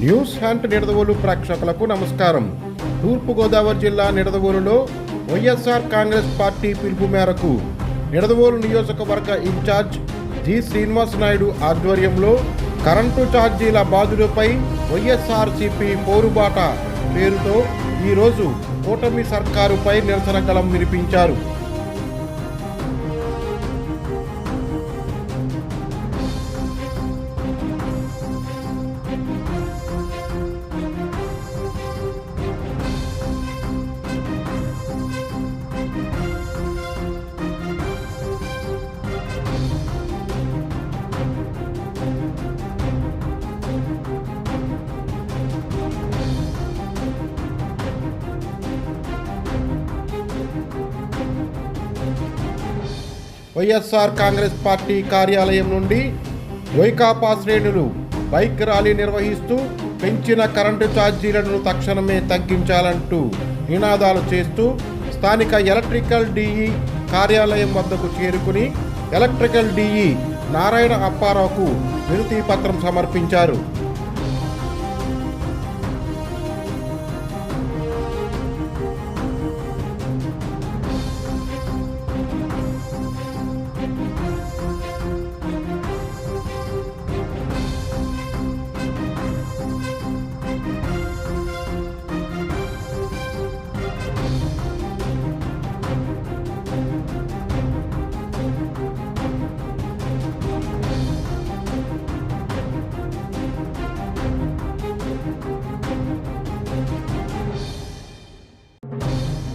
News hunt Nidadavolu ప్రేక్షకులకు నమస్కారం. తూర్పుగోదావరి జిల్లా నిడదవోలులో వైఎస్ఆర్ కాంగ్రెస్ పార్టీ పిలుపు మేరకు నిడదవోలు నియోజకవర్గ ఇన్ఛార్జ్ జి శ్రీనివాస్ నాయుడు ఆధ్వర్యంలో కరెంటు ఛార్జీల బాధులపై వైఎస్ఆర్సీపీ పోరుబాట పేరుతో ఈరోజు కూటమి సర్కారుపై నిరసన గలం వినిపించారు. వైఎస్ఆర్ కాంగ్రెస్ పార్టీ కార్యాలయం నుండి వైకాపా శ్రేణులు బైక్ ర్యాలీ నిర్వహిస్తూ పెంచిన కరెంటు ఛార్జీలను తక్షణమే తగ్గించాలంటూ నినాదాలు చేస్తూ స్థానిక ఎలక్ట్రికల్ డిఈ కార్యాలయం వద్దకు చేరుకుని ఎలక్ట్రికల్ డిఈ నారాయణ అప్పారావుకు వినతి పత్రం సమర్పించారు.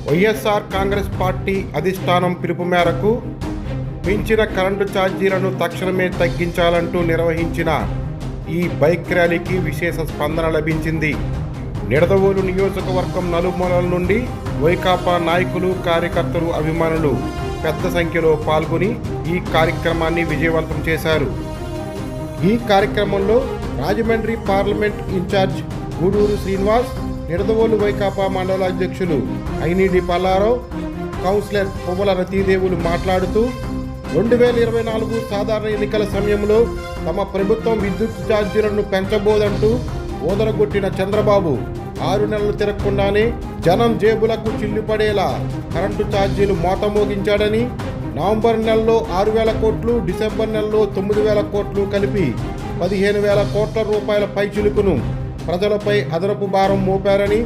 వైఎస్ఆర్ కాంగ్రెస్ పార్టీ అధిష్టానం పిలుపు మేరకు పెంచిన కరెంటు ఛార్జీలను తక్షణమే తగ్గించాలంటూ నిర్వహించిన ఈ బైక్ ర్యాలీకి విశేష స్పందన లభించింది. నిడదవోలు నియోజకవర్గం నలుమూలల నుండి వైకాపా నాయకులు కార్యకర్తలు అభిమానులు పెద్ద సంఖ్యలో పాల్గొని ఈ కార్యక్రమాన్ని విజయవంతం చేశారు. ఈ కార్యక్రమంలో రాజమండ్రి పార్లమెంట్ ఇన్ఛార్జ్ గూడూరు శ్రీనివాస్ నిడదవోలు వైకాపా మండల అధ్యక్షులు ఐనిడి పల్లారావు కౌన్సిలర్ పువ్వల రతీదేవులు మాట్లాడుతూ రెండు వేల ఇరవై నాలుగు సాధారణ ఎన్నికల సమయంలో తమ ప్రభుత్వం విద్యుత్ ఛార్జీలను పెంచబోదంటూ ఓదరగొట్టిన చంద్రబాబు ఆరు నెలలు తిరగకుండానే జనం జేబులకు చిల్లుపడేలా కరెంటు ఛార్జీలు మోతమోగించాడని నవంబర్ నెలలో ఆరు వేల కోట్లు డిసెంబర్ నెలలో తొమ్మిది వేల కోట్లు కలిపి పదిహేను వేల కోట్ల రూపాయల పైచిలుకును ప్రజలపై అదనపు భారం మోపారని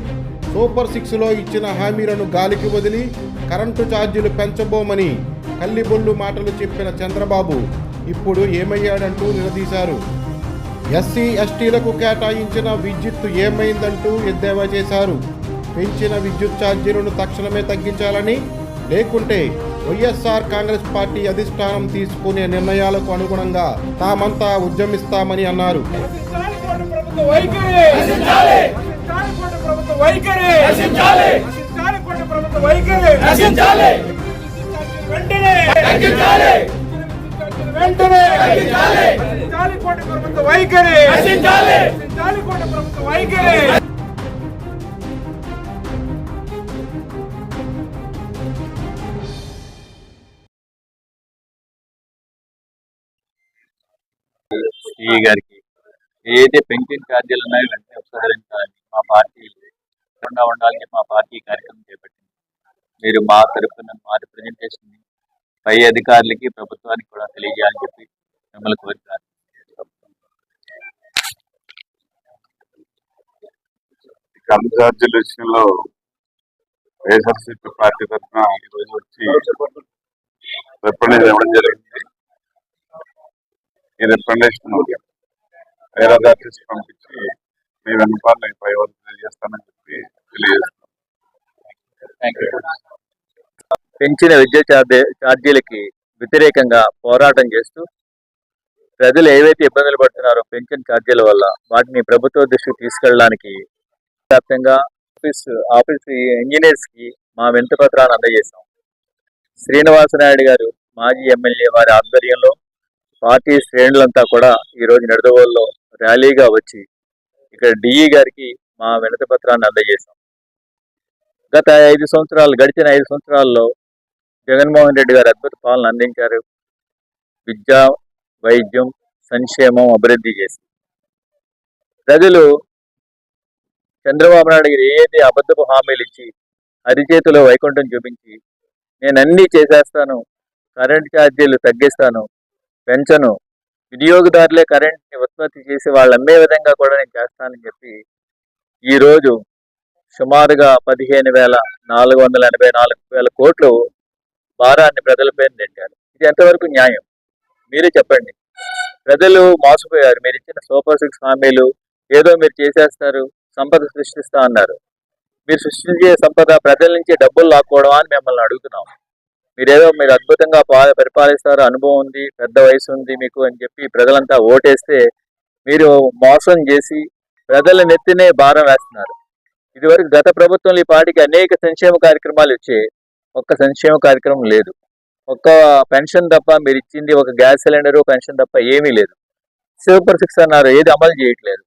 సూపర్ సిక్స్లో ఇచ్చిన హామీలను గాలికి వదిలి కరెంటు ఛార్జీలు పెంచబోమని కల్లిబొల్లు మాటలు చెప్పిన చంద్రబాబు ఇప్పుడు ఏమయ్యాడంటూ నిలదీశారు. ఎస్సీ ఎస్టీలకు కేటాయించిన విద్యుత్తు ఏమైందంటూ ఎద్దేవా చేశారు. పెంచిన విద్యుత్ ఛార్జీలను తక్షణమే తగ్గించాలని లేకుంటే వైఎస్ఆర్ కాంగ్రెస్ పార్టీ అధిష్టానం తీసుకునే నిర్ణయాలకు అనుగుణంగా తామంతా ఉద్యమిస్తామని అన్నారు. వైఖరి. ప్రభుత్వ వైఖరి. ప్రభుత్వ వైఖరి. నశించాలి. వెంటనే. వెంటనే. తగ్గించాలి నశించాలి కోటి ప్రభుత్వ వైఖరి. నశించాలి. నశించాలి కోటి ప్రభుత్వ వైఖరి. సిఈ గారికి ఏదైతే పెన్షన్ ఛార్జీలు ఉన్నాయో వెంటనే ఉపసంహరించాలని మా పార్టీ స్థిరంగా ఉండాలని మా పార్టీ కార్యక్రమం చేపట్టింది. మీరు మా తరఫున మా రిప్రజెంటేషన్ పై అధికారులకి ప్రభుత్వానికి కూడా తెలియజేయాలని చెప్పి మిమ్మల్ని కోరుతాను కరెంట్ ఛార్జీల విషయంలో వైఎస్ఆర్సీపీ పార్టీ తరఫున ఈరోజు వచ్చి రిప్రజెంటేషన్ ఇవ్వడం జరిగింది. ఈ రిప్రజెంటేషన్ వేరే పంపించి మీ వెనుకాల పై వరకు తెలియజేస్తానని చెప్పి తెలియజేస్తున్నాను థ్యాంక్ యూ పెంచిన ఛార్జీ ఛార్జీలకి వ్యతిరేకంగా పోరాటం చేస్తూ ప్రజలు ఏవైతే ఇబ్బందులు పడుతున్నారో పెన్షన్ ఛార్జీల వల్ల వాటిని ప్రభుత్వ దృష్టికి తీసుకెళ్ళడానికి వ్యాప్తంగా ఆఫీస్ ఆఫీస్ ఇంజనీర్స్కి మా వింత పత్రాన్ని అందజేశాం. శ్రీనివాసనాయుడు గారు మాజీ ఎమ్మెల్యే వారి ఆధ్వర్యంలో పార్టీ శ్రేణులంతా కూడా ఈ రోజు నిడదవోల్లో ర్యాలీగా వచ్చి ఇక్కడ డిఈ గారికి మా వినతి పత్రాన్ని అందజేశాం. గత ఐదు సంవత్సరాలు గడిచిన ఐదు సంవత్సరాల్లో జగన్మోహన్ రెడ్డి గారు అద్భుత పాలన అందించారు. విద్య వైద్యం సంక్షేమం అభివృద్ధి చేసి. ప్రజలు చంద్రబాబు నాయుడు గారు ఏది అబద్ధపు హామీలు ఇచ్చి అరిచేతిలో వైకుంఠం చూపించి నేను అన్నీ చేసేస్తాను కరెంట్ ఛార్జీలు తగ్గిస్తాను పెంచను వినియోగదారులే కరెంట్ని ఉత్పత్తి చేసి వాళ్ళు అమ్మే విధంగా కూడా నేను చేస్తానని చెప్పి ఈరోజు సుమారుగా పదిహేను వేల నాలుగు వందల ఎనభై నాలుగు వేల కోట్లు భారాన్ని ప్రజలపై తింటారు ఇది ఎంతవరకు న్యాయం? మీరే చెప్పండి. ప్రజలు మోసపోయారు. మీరు ఇచ్చిన సూపర్ సిక్స్ హామీలు ఏదో మీరు చేసేస్తారు సంపద సృష్టిస్తా అన్నారు. మీరు సృష్టించే సంపద ప్రజల నుంచి డబ్బులు లాక్కోవడం అని మిమ్మల్ని అడుగుతున్నాం. మీరేదో మీరు అద్భుతంగా పా- పరిపాలిస్తారు అనుభవం ఉంది పెద్ద వయసు ఉంది మీకు అని చెప్పి ప్రజలంతా ఓటేస్తే మీరు మోసం చేసి ప్రజల నెత్తినే భారం వేస్తున్నారు. ఇదివరకు గత ప్రభుత్వంలో ఈ పార్టీకి అనేక సంక్షేమ కార్యక్రమాలు వచ్చాయి. ఒక్క సంక్షేమ కార్యక్రమం లేదు. ఒక్క పెన్షన్ తప్ప మీరు ఇచ్చింది ఒక గ్యాస్ సిలిండర్ పెన్షన్ తప్ప ఏమీ లేదు. సూపర్ సిక్స్ అన్నారు ఏది అమలు చేయట్లేదు.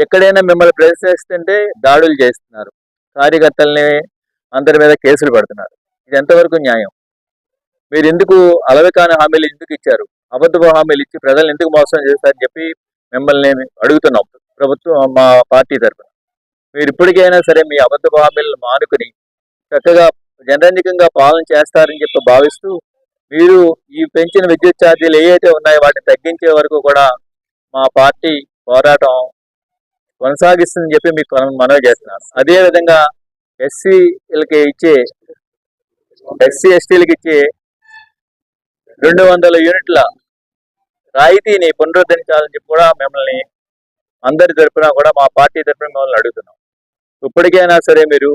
ఎక్కడైనా మిమ్మల్ని ప్రశ్నిస్తుంటే దాడులు చేస్తున్నారు. కార్యకర్తల్ని అందరి మీద కేసులు పెడుతున్నారు. ఇది ఎంతవరకు న్యాయం? మీరు ఎందుకు అలవికాని హామీలు ఎందుకు ఇచ్చారు? అబద్ధపు హామీలు ఇచ్చి ప్రజలు ఎందుకు మోసం చేస్తారని చెప్పి మిమ్మల్ని అడుగుతున్నాం. ప్రభుత్వం మా పార్టీ తరఫున మీరు ఇప్పటికైనా సరే మీ అబద్ధపు హామీలను మానుకుని చక్కగా జనరంజకంగా పాలన చేస్తారని చెప్పి భావిస్తూ మీరు ఈ పెంచిన విద్యుత్ ఛార్జీలు ఏవైతే ఉన్నాయో వాటిని తగ్గించే వరకు కూడా మా పార్టీ పోరాటం కొనసాగిస్తుందని చెప్పి మీకు మనం మనవి చేస్తున్నాను అదేవిధంగా ఎస్సీలకి ఇచ్చే ఎస్సీ ఎస్టీలకి ఇచ్చే రెండు వందల యూనిట్ల రాయితీని పునరుద్ధరించాలని చెప్పి కూడా మిమ్మల్ని అందరి తరఫున కూడా మా పార్టీ తరఫున మిమ్మల్ని అడుగుతున్నాం. ఇప్పటికైనా సరే మీరు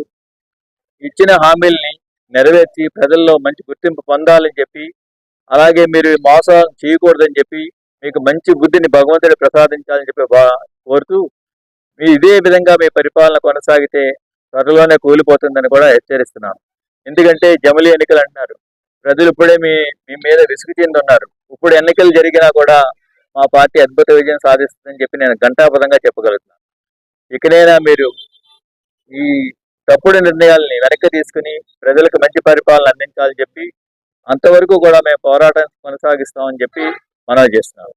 ఇచ్చిన హామీల్ని నెరవేర్చి ప్రజల్లో మంచి గుర్తింపు పొందాలని చెప్పి అలాగే మీరు మోసం చేయకూడదని చెప్పి మీకు మంచి బుద్ధిని భగవంతుడు ప్రసాదించాలని చెప్పి బా- కోరుతూ మీ ఇదే విధంగా మీ పరిపాలన కొనసాగితే త్వరలోనే కూలిపోతుందని కూడా హెచ్చరిస్తున్నాను. ఎందుకంటే జమలి ఎన్నికలు అంటున్నారు. ప్రజలు ఇప్పుడే మీ మీ మీద విసుగు చెందున్నారు ఇప్పుడు ఎన్నికలు జరిగినా కూడా మా పార్టీ అద్భుత విజయం సాధిస్తుందని చెప్పి నేను ఘంటాపదంగా చెప్పగలుగుతున్నాను ఇకనైనా మీరు ఈ తప్పుడు నిర్ణయాల్ని వెనక్కి తీసుకుని ప్రజలకు మంచి పరిపాలన అందించాలని చెప్పి అంతవరకు కూడా మేము పోరాటం కొనసాగిస్తామని చెప్పి మనవి చేస్తున్నాం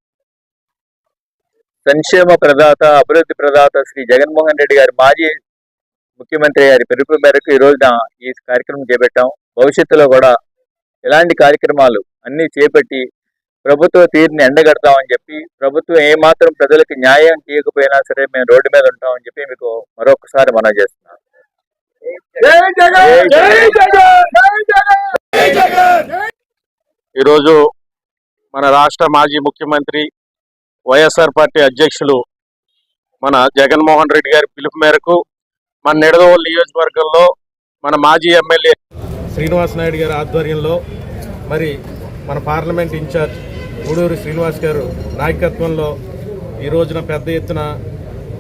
సంక్షేమ ప్రదాత అభివృద్ధి ప్రదాత శ్రీ జగన్మోహన్ రెడ్డి గారి మాజీ ముఖ్యమంత్రి గారి పిలుపు మేరకు ఈ రోజున ఈ కార్యక్రమం చేపట్టాం. భవిష్యత్తులో కూడా ఇలాంటి కార్యక్రమాలు అన్ని చేపట్టి ప్రభుత్వ తీరుని ఎండగడతామని చెప్పి ప్రభుత్వం ఏమాత్రం ప్రజలకు న్యాయం చేయకపోయినా సరే మేము రోడ్డు మీద ఉంటామని చెప్పి మీకు మరొకసారి మనం చేస్తున్నాం ఈరోజు మన రాష్ట్ర మాజీ ముఖ్యమంత్రి వైఎస్ఆర్ పార్టీ అధ్యక్షులు మన జగన్మోహన్ రెడ్డి గారి పిలుపు మేరకు మన నిడదవోలు నియోజకవర్గంలో మన మాజీ ఎమ్మెల్యే శ్రీనివాస్ నాయుడు గారి ఆధ్వర్యంలో మరి మన పార్లమెంట్ ఇన్ఛార్జ్ గూడూరు శ్రీనివాస్ గారు నాయకత్వంలో ఈ రోజున పెద్ద ఎత్తున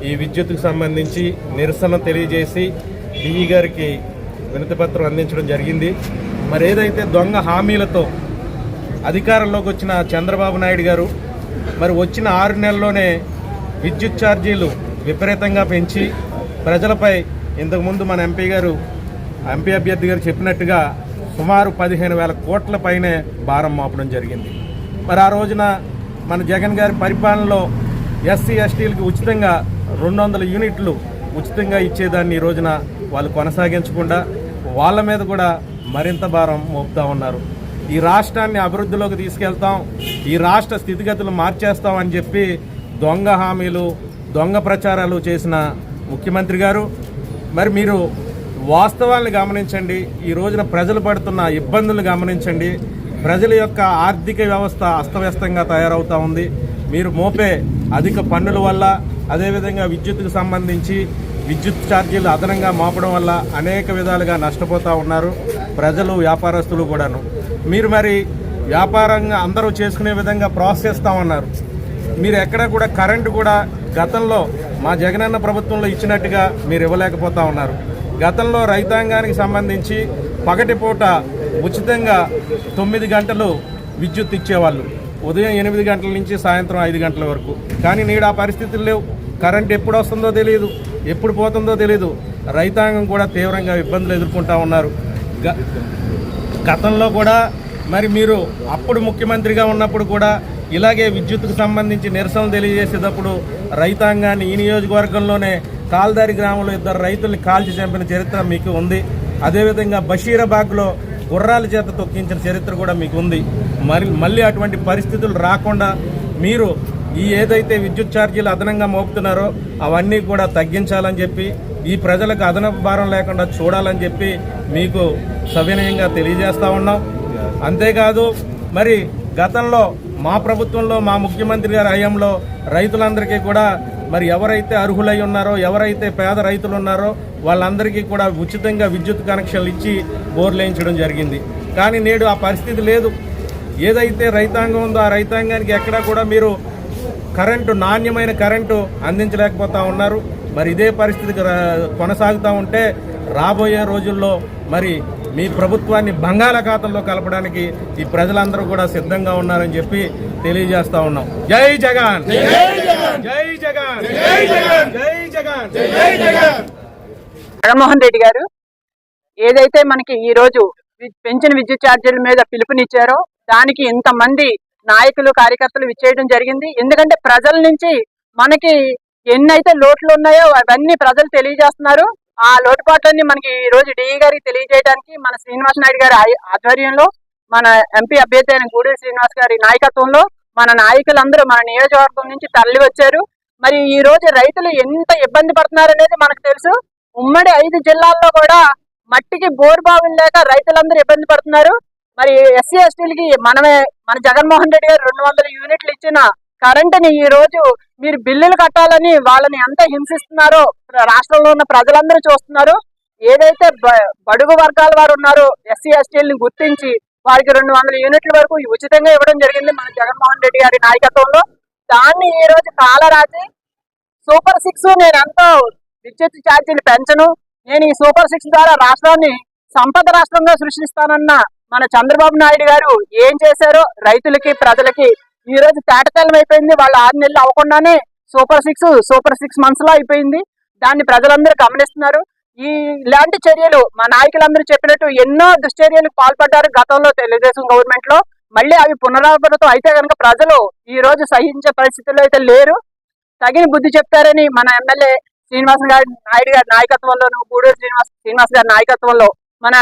ఈ విద్యుత్కు సంబంధించి నిరసన తెలియజేసి డిఈ గారికి వినతిపత్రం అందించడం జరిగింది. మరి ఏదైతే దొంగ హామీలతో అధికారంలోకి వచ్చిన చంద్రబాబు నాయుడు గారు మరి వచ్చిన ఆరు నెలల్లోనే విద్యుత్ ఛార్జీలు విపరీతంగా పెంచి ప్రజలపై ఇంతకుముందు మన ఎంపీ గారు ఎంపీ అభ్యర్థి గారు చెప్పినట్టుగా సుమారు పదిహేను వేల కోట్ల పైనే భారం మోపడం జరిగింది. మరి ఆ రోజున మన జగన్ గారి పరిపాలనలో ఎస్సీ ఎస్టీలకి ఉచితంగా రెండు వందల యూనిట్లు ఉచితంగా ఇచ్చేదాన్ని ఈ రోజున వాళ్ళు కొనసాగించకుండా వాళ్ళ మీద కూడా మరింత భారం మోపుతా ఉన్నారు. ఈ రాష్ట్రాన్ని అభివృద్ధిలోకి తీసుకెళ్తాం ఈ రాష్ట్ర స్థితిగతులు మార్చేస్తాం అని చెప్పి దొంగ హామీలు దొంగ ప్రచారాలు చేసిన ముఖ్యమంత్రి గారు. మరి మీరు వాస్తవాలను గమనించండి. ఈ రోజున ప్రజలు పడుతున్న ఇబ్బందులు గమనించండి. ప్రజల యొక్క ఆర్థిక వ్యవస్థ అస్తవ్యస్తంగా తయారవుతూ ఉంది. మీరు మోపే అధిక పన్నుల వల్ల అదేవిధంగా విద్యుత్కు సంబంధించి విద్యుత్ ఛార్జీలు అదనంగా మోపడం వల్ల అనేక విధాలుగా నష్టపోతూ ఉన్నారు ప్రజలు వ్యాపారస్తులు కూడాను. మీరు మరి వ్యాపారంగా అందరూ చేసుకునే విధంగా ప్రాసెస్ ఉన్నారు. మీరు ఎక్కడ కూడా కరెంటు కూడా గతంలో మా జగనన్న ప్రభుత్వంలో ఇచ్చినట్టుగా మీరు ఇవ్వలేకపోతా ఉన్నారు. గతంలో రైతాంగానికి సంబంధించి పగటిపూట ఉచితంగా తొమ్మిది గంటలు విద్యుత్ ఇచ్చేవాళ్ళు. ఉదయం ఎనిమిది గంటల నుంచి సాయంత్రం ఐదు గంటల వరకు. కానీ నేడు ఆ పరిస్థితులు లేవు. కరెంట్ ఎప్పుడు వస్తుందో తెలియదు ఎప్పుడు పోతుందో తెలియదు రైతాంగం కూడా తీవ్రంగా ఇబ్బందులు ఎదుర్కొంటా ఉన్నారు. గ- గతంలో కూడా మరి మీరు అప్పుడు ముఖ్యమంత్రిగా ఉన్నప్పుడు కూడా ఇలాగే విద్యుత్కు సంబంధించి నిరసనలు తెలియజేసేటప్పుడు రైతాంగాన్ని ఈ నియోజకవర్గంలోనే కాల్దారి గ్రామంలో ఇద్దరు రైతుల్ని కాల్చి చంపిన చరిత్ర మీకు ఉంది. అదేవిధంగా బషీరాబాగ్లో గుర్రాల చేత తొక్కించిన చరిత్ర కూడా మీకు ఉంది. మరి మళ్ళీ అటువంటి పరిస్థితులు రాకుండా మీరు ఈ ఏదైతే విద్యుత్ ఛార్జీలు అదనంగా మోపుతున్నారో అవన్నీ కూడా తగ్గించాలని చెప్పి ఈ ప్రజలకు అదనపు భారం లేకుండా చూడాలని చెప్పి మీకు సవినయంగా తెలియజేస్తా ఉన్నాం. అంతేకాదు మరి గతంలో మా ప్రభుత్వంలో మా ముఖ్యమంత్రి గారి హయాంలో రైతులందరికీ కూడా మరి ఎవరైతే అర్హులై ఉన్నారో ఎవరైతే పేద రైతులు ఉన్నారో వాళ్ళందరికీ కూడా ఉచితంగా విద్యుత్ కనెక్షన్లు ఇచ్చి బోర్లు వేయించడం జరిగింది. కానీ నేడు ఆ పరిస్థితి లేదు. ఏదైతే రైతాంగం ఉందో ఆ రైతాంగానికి ఎక్కడా కూడా మీరు కరెంటు నాణ్యమైన కరెంటు అందించలేకపోతా ఉన్నారు. మరి ఇదే పరిస్థితి రా- కొనసాగుతూ ఉంటే రాబోయే రోజుల్లో మరి మీ ప్రభుత్వాన్ని బంగాళాఖాతంలో కలపడానికి ఈ ప్రజలందరూ కూడా సిద్ధంగా ఉన్నారని చెప్పి తెలియజేస్తా ఉన్నాం. జై జగన్! జై జగన్! జై జగన్! జై జగన్! జగన్మోహన్ రెడ్డి గారు ఏదైతే మనకి ఈ రోజు పెంచిన విద్యుత్ ఛార్జీల మీద పిలుపునిచ్చారో దానికి ఇంతమంది నాయకులు కార్యకర్తలు విచ్చేయడం జరిగింది. ఎందుకంటే ప్రజల నుంచి మనకి ఎన్నైతే లోట్లు ఉన్నాయో అవన్నీ ప్రజలు తెలియజేస్తున్నారు. ఆ లోటుపాట్లన్నీ మనకి ఈ రోజు డిఈ గారికి తెలియజేయడానికి మన శ్రీనివాస్ నాయుడు గారి ఆధ్వర్యంలో మన ఎంపీ అభ్యర్థి అయిన గూడూరు శ్రీనివాస్ గారి నాయకత్వంలో మన నాయకులందరూ మన నియోజకవర్గం నుంచి తరలి వచ్చారు మరి ఈ రోజు రైతులు ఎంత ఇబ్బంది పడుతున్నారు అనేది మనకు తెలుసు. ఉమ్మడి ఐదు జిల్లాల్లో కూడా మట్టికి బోర్ లేక రైతులందరూ ఇబ్బంది పడుతున్నారు. మరి ఎస్సీ ఎస్టీలకి మనమే మన జగన్మోహన్ రెడ్డి గారు రెండు వందల యూనిట్లు ఇచ్చిన కరెంటుని ఈ రోజు మీరు బిల్లులు కట్టాలని వాళ్ళని ఎంత హింసిస్తున్నారో రాష్ట్రంలో ఉన్న ప్రజలందరూ చూస్తున్నారు. ఏదైతే బడుగు వర్గాల వారు ఉన్నారో ఎస్సీ ఎస్టీలని గుర్తించి వారికి రెండు వందల యూనిట్ల వరకు ఉచితంగా ఇవ్వడం జరిగింది మన జగన్మోహన్ రెడ్డి గారి నాయకత్వంలో. దాన్ని ఈ రోజు కాలరాజి సూపర్ సిక్స్ నేను ఎంతో విద్యుత్ ఛార్జీలు పెంచను. నేను ఈ సూపర్ సిక్స్ ద్వారా రాష్ట్రాన్ని సంపద రాష్ట్రంగా సృష్టిస్తానన్న మన చంద్రబాబు నాయుడు గారు ఏం చేశారో రైతులకి ప్రజలకి ఈ రోజు తేటతెల్లం అయిపోయింది. వాళ్ళు ఆరు నెలలు అవ్వకుండానే సూపర్ సిక్స్ సూపర్ సిక్స్ మంత్స్లో అయిపోయింది. దాన్ని ప్రజలందరూ గమనిస్తున్నారు. ఈ ఇలాంటి చర్యలు మా నాయకులందరూ చెప్పినట్టు ఎన్నో దుశ్చర్యలకు పాల్పడ్డారు గతంలో తెలుగుదేశం గవర్నమెంట్లో. మళ్ళీ అవి పునరావృతం అయితే కనుక ప్రజలు ఈ రోజు సహించే పరిస్థితుల్లో అయితే లేరు. తగిన బుద్ధి చెప్తారని మన ఎమ్మెల్యే శ్రీనివాస్ గారి నాయుడు గారి నాయకత్వంలోను గూడూరు శ్రీనివాస శ్రీనివాస్ గారి నాయకత్వంలో మన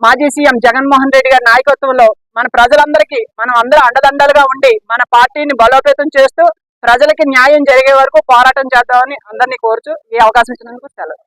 మాజీ సీఎం జగన్మోహన్ రెడ్డి గారి నాయకత్వంలో మన ప్రజలందరికీ మనం అందరూ అండదండలుగా ఉండి మన పార్టీని బలోపేతం చేస్తూ ప్రజలకి న్యాయం జరిగే వరకు పోరాటం చేద్దామని అందరినీ కోరుచు ఈ అవకాశం ఇచ్చినందుకు సెలవు.